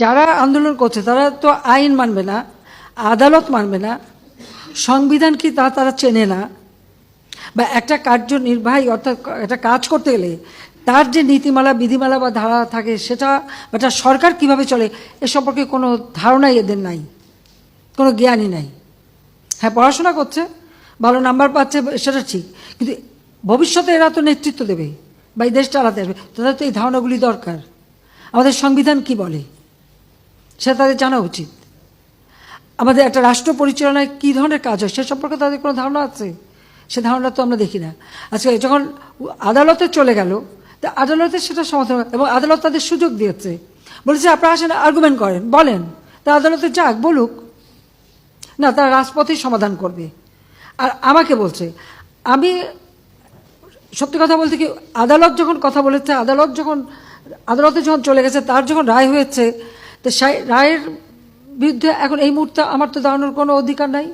যারা আন্দোলন করছে, তারা তো আইন মানবে না, আদালত মানবে না, সংবিধান কি তা তারা চেনে না। বা একটা কার্যনির্বাহী অর্থাৎ একটা কাজ করতে গেলে তার যে নীতিমালা, বিধিমালা বা ধারা থাকে, সেটা বা সরকার কীভাবে চলে, এ সম্পর্কে কোনো ধারণাই এদের নাই, কোনো জ্ঞানই নাই। হ্যাঁ পড়াশোনা করছে, ভালো নাম্বার পাচ্ছে, সেটা ঠিক, কিন্তু ভবিষ্যতে এরা তো নেতৃত্ব দেবে বা এই দেশ চালাতে আসবে, তাদের তো এই ধারণাগুলি দরকার। আমাদের সংবিধান কি বলে? সেটা তাদের জানা উচিত। আমাদের একটা রাষ্ট্র পরিচালনায় কী ধরনের কাজ হয় সে সম্পর্কে তাদের কোনো ধারণা আছে? সে ধারণা তো আমরা দেখি না। আজকে যখন আদালতে চলে গেল, তা আদালতে সেটা সমাধান এবং আদালত তাদের সুযোগ দিয়েছে। বলেছে, আপনারা আসেন আর্গুমেন্ট করেন, বলেন। তা আদালতে যাক, বলুক। না তারা রাজপথেই সমাধান করবে। আর আমাকে বলছে, আমি সত্যি কথা বলতে কি, আদালত যখন কথা বলেছে, আদালত যখন, আদালতে যখন চলে গেছে, তার যখন রায় হয়েছে তো রায়ের বিরুদ্ধে এখন এই মুহূর্তে আমার তো দাঁড়ানোর কোনো অধিকার নাই।